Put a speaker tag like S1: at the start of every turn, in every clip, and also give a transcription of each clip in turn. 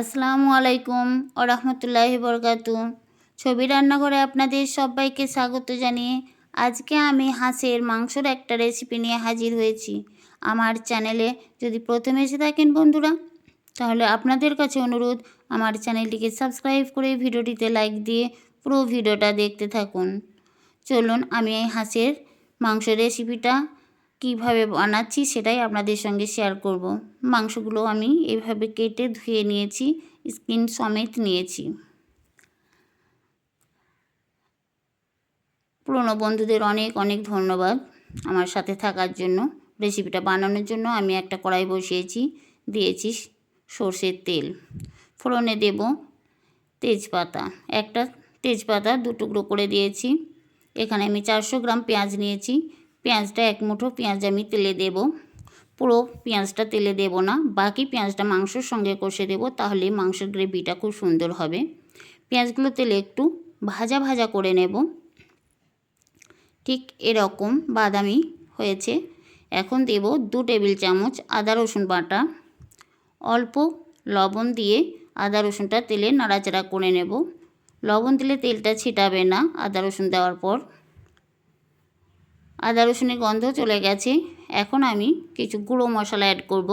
S1: আসসালামু আলাইকুম ও রহমতুল্লাহি বরকাতু। ছবি রান্নাঘরে আপনাদের সবাইকে স্বাগত জানিয়ে আজকে আমি হাঁসের মাংসর একটা রেসিপি নিয়ে হাজির হয়েছি। আমার চ্যানেলে যদি প্রথমে এসে থাকেন বন্ধুরা, তাহলে আপনাদের কাছে অনুরোধ, আমার চ্যানেলটিকে সাবস্ক্রাইব করে ভিডিওটিতে লাইক দিয়ে পুরো ভিডিওটা দেখতে থাকুন। চলুন আমি এই হাঁসের মাংস রেসিপিটা কীভাবে বানাচ্ছি সেটাই আপনাদের সঙ্গে শেয়ার করব। মাংসগুলো আমি এইভাবে কেটে ধুয়ে নিয়েছি স্কিন সমেত নিয়েছি। পুরনো বন্ধুদের অনেক অনেক ধন্যবাদ আমার সাথে থাকার জন্য। রেসিপিটা বানানোর জন্য আমি একটা কড়াই বসিয়েছি, দিয়েছি সর্ষের তেল। ফোড়নে দেব তেজপাতা। একটা তেজপাতা দু টুকরো করে দিয়েছি। এখানে আমি চারশো গ্রাম পেঁয়াজ নিয়েছি। পেঁয়াজটা এক মুঠো পেঁয়াজ আমি তেলে দেব। পুরো পেঁয়াজটা তেলে দেব না, বাকি পেঁয়াজটা মাংসর সঙ্গে কষে দেব, তাহলে মাংসের গ্রেভিটা খুব সুন্দর হবে। পেঁয়াজগুলো তেলে একটু ভাজা ভাজা করে নেব। ঠিক এরকম বাদামি হয়েছে। এখন দেব দু টেবিল চামচ আদা রসুন বাটা। অল্প লবণ দিয়ে আদা রসুনটা তেলে নাড়াচাড়া করে নেব। লবণ দিলে তেলটা ছিটাবে না আদা রসুন দেওয়ার পর। আদা রসুনের গন্ধ চলে গেছে। এখন আমি কিছু গুঁড়ো মশলা অ্যাড করব।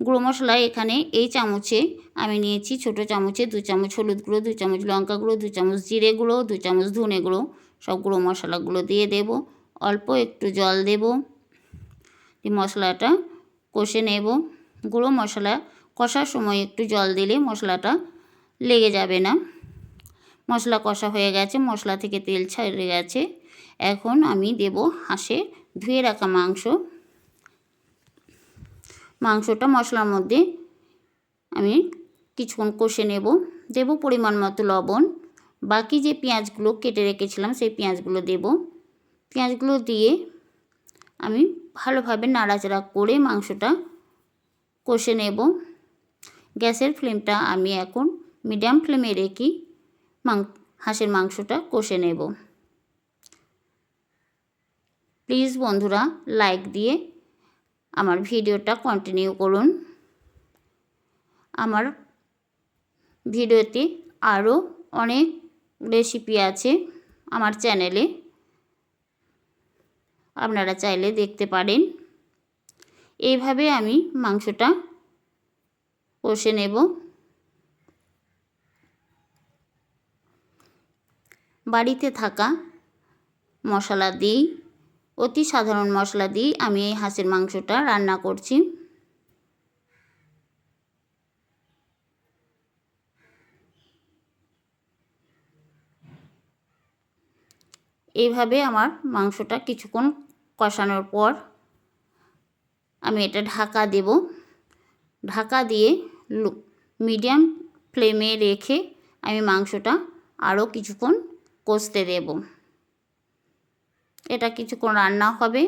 S1: গুঁড়ো মশলা এখানে এই চামচে আমি নিয়েছি ছোট চামচে দু চামচ হলুদ গুঁড়ো, দু চামচ লঙ্কা গুঁড়ো, দু চামচ জিরে গুঁড়ো, দু চামচ ধনে গুঁড়ো। সব গুঁড়ো মশলাগুলো দিয়ে দেব। অল্প একটু জল দেব। মশলাটা কষে নেব। গুঁড়ো মশলা কষার সময় একটু জল দিলে মশলাটা লেগে যাবে না। মশলা কষা হয়ে গেছে। মশলা থেকে তেল ছেড়ে গেছে। এখন আমি দেব হাঁসে ধুয়ে রাখা মাংস। মাংসটা মশলার মধ্যে আমি কিছুক্ষণ কষে নেব। দেব পরিমাণ মতো লবণ। বাকি যে পেঁয়াজগুলো কেটে রেখেছিলাম, সেই পেঁয়াজগুলো দেব। পেঁয়াজগুলো দিয়ে আমি ভালোভাবে নাড়াচাড়া করে মাংসটা কষে নেব। গ্যাসের ফ্লেমটা আমি এখন মিডিয়াম ফ্লেমে রেখে মাং, হাঁসের মাংসটা কষে নেব। প্লিজ বন্ধুরা লাইক দিয়ে আমার ভিডিওটা কন্টিনিউ করুন। আমার ভিডিওতে আরও অনেক রেসিপি আছে আমার চ্যানেলে আপনারা চাইলে দেখতে পারেন। এইভাবে আমি মাংসটা কষে নেব। বাড়িতে থাকা মশলা দিই অতি সাধারণ মশলা দিই আমি এই হাঁসের মাংসটা রান্না করছি। এইভাবে আমার মাংসটা কিছুক্ষণ কষানোর পর আমি এটা ঢাকা দেব। ঢাকা দিয়ে মিডিয়াম ফ্লেমে রেখে আমি মাংসটা আরও কিছুক্ষণ কষতে দেব। এটা কিছুক্ষণ রান্না হবে।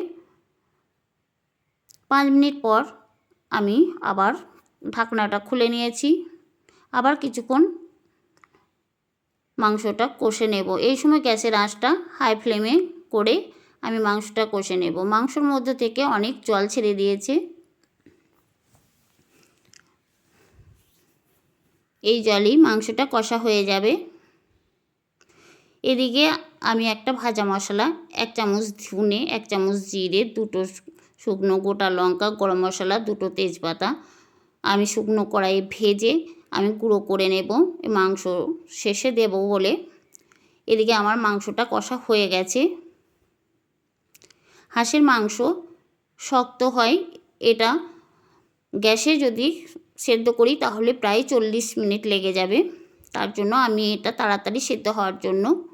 S1: পাঁচ মিনিট পর আমি আবার ঢাকনাটা খুলে নিয়েছি। আবার কিছুক্ষণ মাংসটা কষে নেব। এই সময় গ্যাসের আঁচটা হাই ফ্লেমে করে আমি মাংসটা কষে নেব। মাংসর মধ্যে থেকে অনেক জল ছেড়ে দিয়েছে। এই জলই মাংসটা কষা হয়ে যাবে। এদিকে আমি একটা ভাজা মশলা, এক চামচ ধুনে, এক চামচ জিরে, দুটো শুকনো গোটা লঙ্কা, গরম মশলা, দুটো তেজপাতা। আমি শুকনো কড়াইয়ে ভেজে আমি গুঁড়ো করে নেব। মাংস শেষে দেব বলে। এদিকে আমার মাংসটা কষা হয়ে গেছে। হাঁসের মাংস শক্ত হয়। এটা গ্যাসে যদি সেদ্ধ করি তাহলে প্রায় চল্লিশ মিনিট লেগে যাবে। তার জন্য আমি এটা তাড়াতাড়ি সেদ্ধ হওয়ার জন্য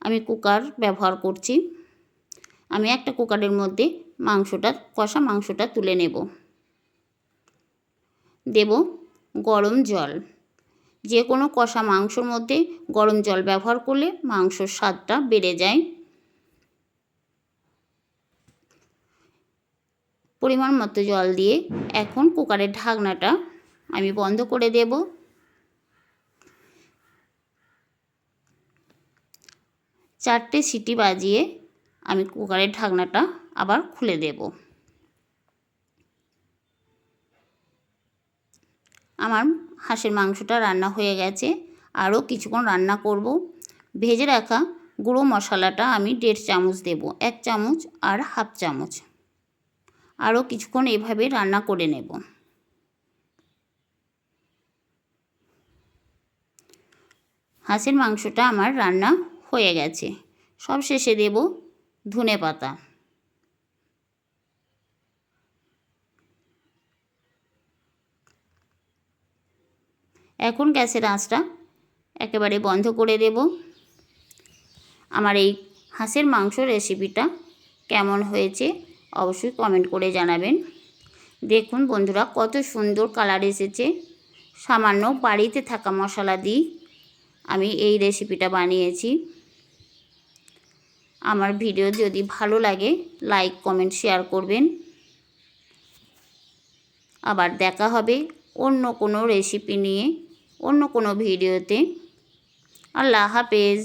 S1: আমি কুকার ব্যবহার করছি। আমি একটা কুকারের মধ্যে মাংসটা, কষা মাংসটা তুলে নেব। দেব গরম জল। যে কোনো কষা মাংসর মধ্যে গরম জল ব্যবহার করলে মাংসর স্বাদটা বেড়ে যায়। পরিমাণ মতো জল দিয়ে এখন কুকারের ঢাকনাটা আমি বন্ধ করে দেব। চারটে সিটি বাজিয়ে আমি কুকারের ঢাকনাটা আবার খুলে দেব। আমার হাঁসের মাংসটা রান্না হয়ে গেছে। আরও কিছুক্ষণ রান্না করব। ভেজে রাখা গুঁড়ো মশলাটা আমি দেড় চামচ দেব, এক চামচ আর হাফ চামচ। আরও কিছুক্ষণ এভাবে রান্না করে নেব। হাঁসের মাংসটা আমার রান্না হয়ে গেছে। সব শেষে দেব ধনে পাতা। এখন গ্যাসের আঁচটা একেবারে বন্ধ করে দেব। আমার এই হাঁসের মাংস রেসিপিটা কেমন হয়েছে অবশ্যই কমেন্ট করে জানাবেন। দেখুন বন্ধুরা, কত সুন্দর কালার এসেছে। সামান্য বাড়িতে থাকা মশলা দিই আমি এই রেসিপিটা বানিয়েছি। আমার ভিডিও যদি ভালো লাগে লাইক কমেন্ট শেয়ার করবেন। আবার দেখা হবে অন্য কোনো রেসিপি নিয়ে, অন্য কোনো ভিডিওতে। আল্লাহ হাফেজ।